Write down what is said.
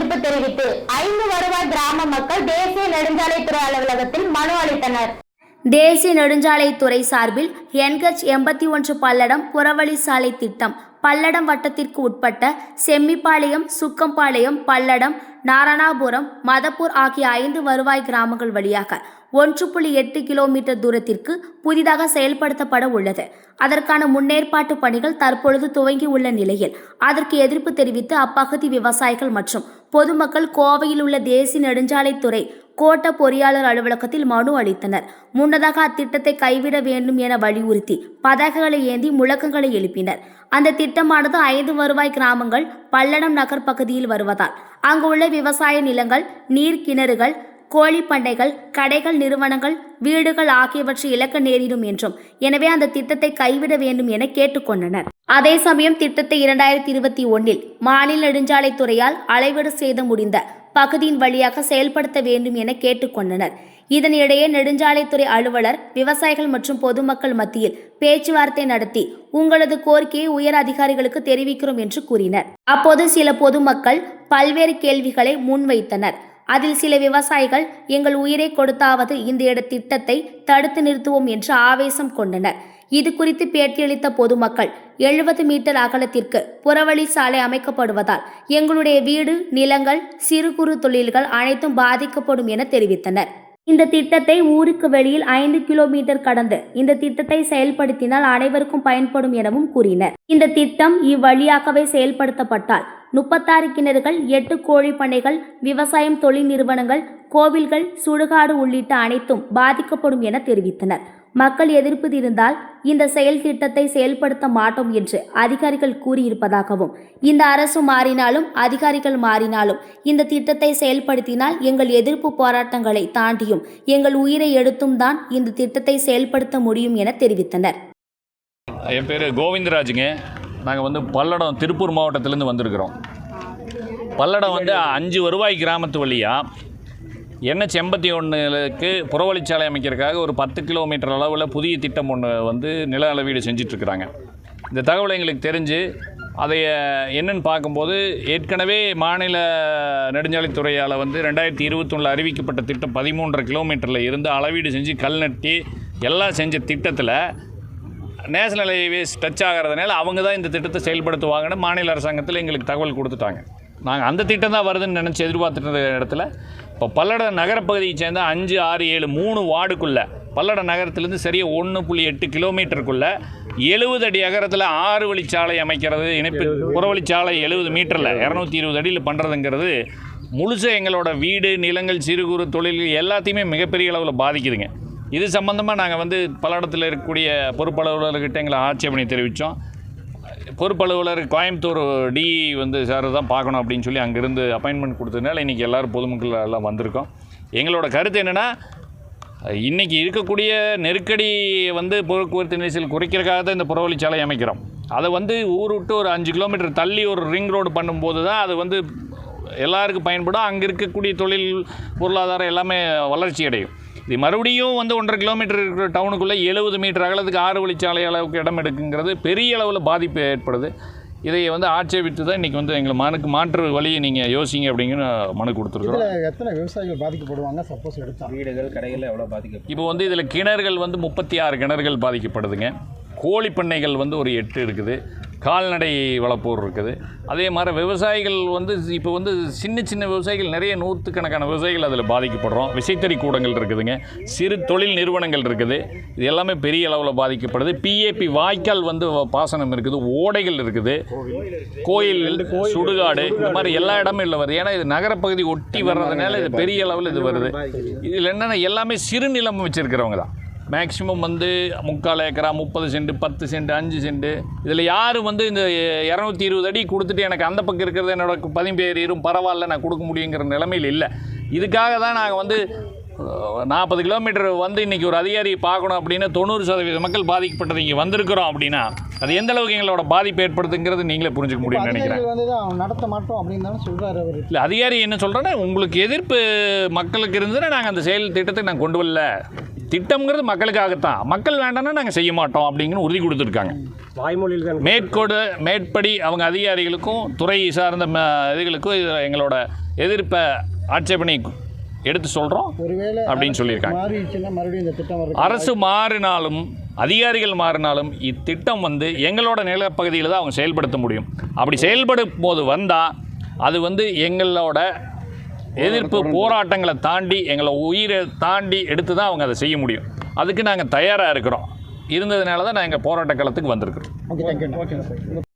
எதிர்ப்பு தெரிவித்து ஐந்து வருவாய் கிராம மக்கள் தேசிய நெடுஞ்சாலைத்துறை அலுவலகத்தில் மனு அளித்தனர். தேசிய நெடுஞ்சாலைத்துறை சார்பில் என்ஹெச் எண்பத்தி ஒன்று பல்லடம் புறவழி சாலை திட்டம் பல்லடம் வட்டத்திற்கு உட்பட்ட செம்மிப்பாளையம் சுக்கம்பாளையம் பல்லடம் நாரணாபுரம் மதப்பூர் ஆகிய ஐந்து வருவாய் கிராமங்கள் வழியாக ஒன்று புள்ளி எட்டு கிலோமீட்டர் தூரத்திற்கு புதிதாக செயல்படுத்தப்பட உள்ளது. அதற்கான முன்னேற்பாட்டு பணிகள் தற்பொழுது துவங்கியுள்ள நிலையில். அதற்கு எதிர்ப்பு தெரிவித்து அப்பகுதி விவசாயிகள் மற்றும் பொதுமக்கள் கோவையில் உள்ள தேசிய நெடுஞ்சாலைத்துறை கோட்ட பொறியாளர் அலுவலகத்தில் மனு அளித்தனர். முன்னதாக அத்திட்டத்தை கைவிட வேண்டும் என வலியுறுத்தி பதாகைகளை ஏந்தி முழக்கங்களை எழுப்பினர். அந்த திட்டமானது ஐந்து வருவாய் கிராமங்கள் பல்லடம் நகர் பகுதியில் வருவதால் அங்கு உள்ள விவசாய நிலங்கள் நீர் கிணறுகள் கோழி பண்ணைகள் கடைகள் நிறுவனங்கள் வீடுகள் ஆகியவற்றை இழக்க நேரிடும் என்றும் எனவே அந்த திட்டத்தை கைவிட வேண்டும் என கேட்டுக்கொண்டனர். அதே சமயம் திட்டத்தை இரண்டாயிரத்தி இருபத்தி ஒன்றில் மாநில நெடுஞ்சாலைத்துறையால் அளவீடு செய்து முடிந்த பகுதியின் வழியாக செயல்படுத்த வேண்டும் என கேட்டுக்கொண்டனர். இதனிடையே நெடுஞ்சாலைத்துறை அலுவலர் விவசாயிகள் மற்றும் பொதுமக்கள் மத்தியில் பேச்சுவார்த்தை நடத்தி உங்களது கோரிக்கையை உயர் அதிகாரிகளுக்கு தெரிவிக்கிறோம் என்று கூறினர். அப்போது சில பொதுமக்கள் பல்வேறு கேள்விகளை முன்வைத்தனர். அதில் சில விவசாயிகள் எங்கள் உயிரை கொடுத்தாவது இந்த இட திட்டத்தை தடுத்து நிறுத்துவோம் என்று ஆவேசம் கொண்டனர். இது குறித்து பேட்டியளித்த பொதுமக்கள் எழுபது மீட்டர் அகலத்திற்கு புறவழி சாலை அமைக்கப்படுவதால் எங்களுடைய வீடு நிலங்கள் சிறு குறு தொழில்கள் அனைத்தும் பாதிக்கப்படும் என தெரிவித்தனர். இந்த திட்டத்தை ஊருக்கு வெளியில் ஐந்து கிலோமீட்டர் கடந்து இந்த திட்டத்தை செயல்படுத்தினால் அனைவருக்கும் பயன்படும் எனவும் கூறினர். இந்த திட்டம் இவ்வழியாகவே செயல்படுத்தப்பட்டால் முப்பத்தாறு கிணறுகள் எட்டு கோழி பண்ணைகள் விவசாயம் தொழில் நிறுவனங்கள் கோவில்கள் சுடுகாடு உள்ளிட்ட அனைத்தும் பாதிக்கப்படும் என தெரிவித்தனர். மக்கள் எதிர்ப்பு இருந்தால் இந்த செயல் திட்டத்தை செயல்படுத்த மாட்டோம் என்று அதிகாரிகள் கூறியிருப்பதாகவும் இந்த அரசு மாறினாலும் அதிகாரிகள் மாறினாலும் இந்த திட்டத்தை செயல்படுத்தினால் எங்கள் எதிர்ப்பு போராட்டங்களை தாண்டியும் எங்கள் உயிரை எடுத்தும் தான் இந்த திட்டத்தை செயல்படுத்த முடியும் என தெரிவித்தனர். என் பேர் கோவிந்தராஜுங்க. நாங்கள் வந்து பல்லடம் திருப்பூர் மாவட்டத்திலேருந்து வந்திருக்கிறோம். பல்லடம் வந்து அஞ்சு வருவாய் கிராமத்து வழியாக என்ஹெச் எண்பத்தி ஒன்றுக்கு புறவழிச்சாலை அமைக்கிறதுக்காக ஒரு பத்து கிலோமீட்டர் அளவில் புதிய திட்டம் ஒன்று வந்து நில அளவீடு செஞ்சிட்ருக்குறாங்க. இந்த தகவல் எங்களுக்கு தெரிஞ்சு அதை என்னன்னு பார்க்கும்போது ஏற்கனவே மாநில நெடுஞ்சாலைத்துறையால் வந்து ரெண்டாயிரத்தி இருபத்தொன்னில் அறிவிக்கப்பட்ட திட்டம் பதிமூன்றரை கிலோமீட்டரில் இருந்து அளவீடு செஞ்சு கல் நட்டி எல்லாம் செஞ்ச திட்டத்தில் நேஷனல் ஹைவேஸ் டச் ஆகிறதுனால அவங்க தான் இந்த திட்டத்தை செயல்படுத்துவாங்கன்னு மாநில அரசாங்கத்தில் எங்களுக்கு தகவல் கொடுத்துட்டாங்க. நாங்கள் அந்த திட்டம் தான் வருதுன்னு நினச்சி எதிர்பார்த்துட்டு இருந்த இடத்துல இப்போ பல்லட நகரப்பகுதியை சேர்ந்த அஞ்சு ஆறு ஏழு மூணு வார்டுக்குள்ளே பல்லட நகரத்துலேருந்து சரியாக ஒன்று புள்ளி எட்டு கிலோமீட்டருக்குள்ளே எழுபது அடி அகரத்தில் ஆறு வழிச்சாலை அமைக்கிறது இணைப்பு புறவழிச்சாலை எழுபது மீட்டரில் இரநூத்தி இருபது அடியில் பண்ணுறதுங்கிறது முழுசாக எங்களோட வீடு நிலங்கள் சிறு குறு தொழில்கள் எல்லாத்தையுமே மிகப்பெரிய அளவில் பாதிக்குதுங்க. இது சம்மந்தமாக நாங்கள் வந்து பல்லடத்தில் இருக்கக்கூடிய பொறுப்பளவுலர்கிட்ட எங்களை ஆட்சேபனை தெரிவித்தோம் பொறுப்பலுவலர் கோயம்புத்தூர் டி வந்து சார் தான் பார்க்கணும் அப்படின்னு சொல்லி அங்கேருந்து அப்பாயின்மெண்ட் கொடுத்ததுனால இன்றைக்கி எல்லோரும் பொதுமக்கள் எல்லாம் வந்திருக்கோம். எங்களோட கருத்து என்னென்னா இன்றைக்கி இருக்கக்கூடிய நெருக்கடி வந்து போக்குவரத்து நெரிசல் குறைக்கிறதுக்காக தான் இந்த புறவழிச்சாலை அமைக்கிறோம். அதை வந்து ஊர் விட்டு ஒரு அஞ்சு கிலோமீட்டர் தள்ளி ஒரு ரிங் ரோடு பண்ணும்போது தான் அது வந்து எல்லாருக்கும் பயன்படும். அங்கே இருக்கக்கூடிய தொழில் பொருளாதாரம் எல்லாமே வளர்ச்சி அடையும். இது மறுபடியும் வந்து ஒன்றரை கிலோமீட்டர் இருக்கிற டவுனுக்குள்ளே எழுபது மீட்டர் அகலத்துக்கு ஆறு வழிச்சாலை அளவுக்கு இடம் எடுக்குங்கிறது பெரிய அளவில் பாதிப்பு ஏற்படுது. இதை வந்து ஆட்சேபித்து தான் இன்றைக்கி வந்து எங்களை மனுக்கு மாற்று வழியை நீங்கள் யோசிங்க அப்படிங்கிற மனு கொடுத்துருக்குறோம். இதில் எத்தனை விவசாயிகள் பாதிக்கப்படுவாங்க? சப்போஸ் எடுத்தா. வீடுகள் கடைகள் எவ்வளோ பாதிக்கப்படும்? இப்போ வந்து இதில் கிணறுகள் வந்து முப்பத்தி ஆறு கிணறுகள் பாதிக்கப்படுதுங்க. கோழி பண்ணைகள் வந்து ஒரு எட்டு இருக்குது. கால்நடை வளர்ப்போர் இருக்குது. அதே மாதிரி விவசாயிகள் வந்து இப்போ வந்து சின்ன சின்ன விவசாயிகள் நிறைய நூற்றுக்கணக்கான விவசாயிகள் அதில் பாதிக்கப்படுறோம். விசைத்தறி கூடங்கள் இருக்குதுங்க. சிறு தொழில் நிறுவனங்கள் இருக்குது. இது எல்லாமே பெரிய அளவில் பாதிக்கப்படுது. பிஏபி வாய்க்கால் வந்து பாசனம் இருக்குது. ஓடைகள் இருக்குது. கோயில் சுடுகாடு இந்த மாதிரி எல்லா இடமும் இல்லை வருது. ஏன்னா இது நகரப்பகுதி ஒட்டி வர்றதுனால இது பெரிய அளவில் இது வருது. இதில் என்னென்னா எல்லாமே சிறுநிலம் வச்சுருக்கிறவங்க தான். மேக்ஸிமம் வந்து முக்கால் ஏக்கரா முப்பது சென்ட் பத்து சென்ட் அஞ்சு சென்ட். இதில் யார் வந்து இந்த இரநூத்தி இருபது அடி கொடுத்துட்டு எனக்கு அந்த பக்கம் இருக்கிறது என்னோட பதிம்பேர் இரும் பரவாயில்ல நான் கொடுக்க முடியுங்கிற நிலைமையில் இல்லை. இதுக்காக தான் நாங்கள் வந்து நாற்பது கிலோமீட்டர் வந்து இன்றைக்கி ஒரு அதிகாரியை பார்க்கணும் அப்படின்னா தொண்ணூறு சதவீத மக்கள் பாதிக்கப்பட்டது இங்கே வந்திருக்கிறோம் அப்படின்னா அது எந்த அளவுக்கு எங்களோட பாதிப்பு ஏற்படுத்துங்கிறது நீங்களே புரிஞ்சுக்க முடியும்னு நினைக்கிறேன். நடத்த மாட்டோம் அப்படின்னு தானே சொல்கிறாரு அவர். இல்லை அதிகாரி என்ன சொல்கிறேன்னா உங்களுக்கு எதிர்ப்பு மக்களுக்கு இருந்ததுன்னா நாங்கள் அந்த செயல் திட்டத்தை நாங்கள் கொண்டு வரல. திட்டம்ங்கிறது மக்களுக்காகத்தான். மக்கள் வேண்டாம்னா நாங்கள் செய்ய மாட்டோம் அப்படிங்கிற உறுதி கொடுத்துருக்காங்க. வாய்மொழியில் தான் மேற்கோடு மேற்படி அவங்க அதிகாரிகளுக்கும் துறை சார்ந்த இதுகளுக்கும் இது எங்களோட எதிர்ப்பை ஆட்சேபனை எடுத்து சொல்கிறோம் அப்படின்னு சொல்லியிருக்காங்க. அரசு மாறினாலும் அதிகாரிகள் மாறினாலும் இத்திட்டம் வந்து எங்களோட நிலப்பகுதியில் தான் அவங்க செயல்படுத்த முடியும். அப்படி செயல்படும் போது வந்தால் அது வந்து எங்களோட எதிர்ப்பு போராட்டங்களை தாண்டி எங்களை உயிரை தாண்டி எடுத்து தான் அவங்க அதை செய்ய முடியும். அதுக்கு நாங்கள் தயாராக இருக்கிறோம். இருந்ததுனால தான் நாங்கள் போராட்ட களத்துக்கு வந்திருக்கிறோம்.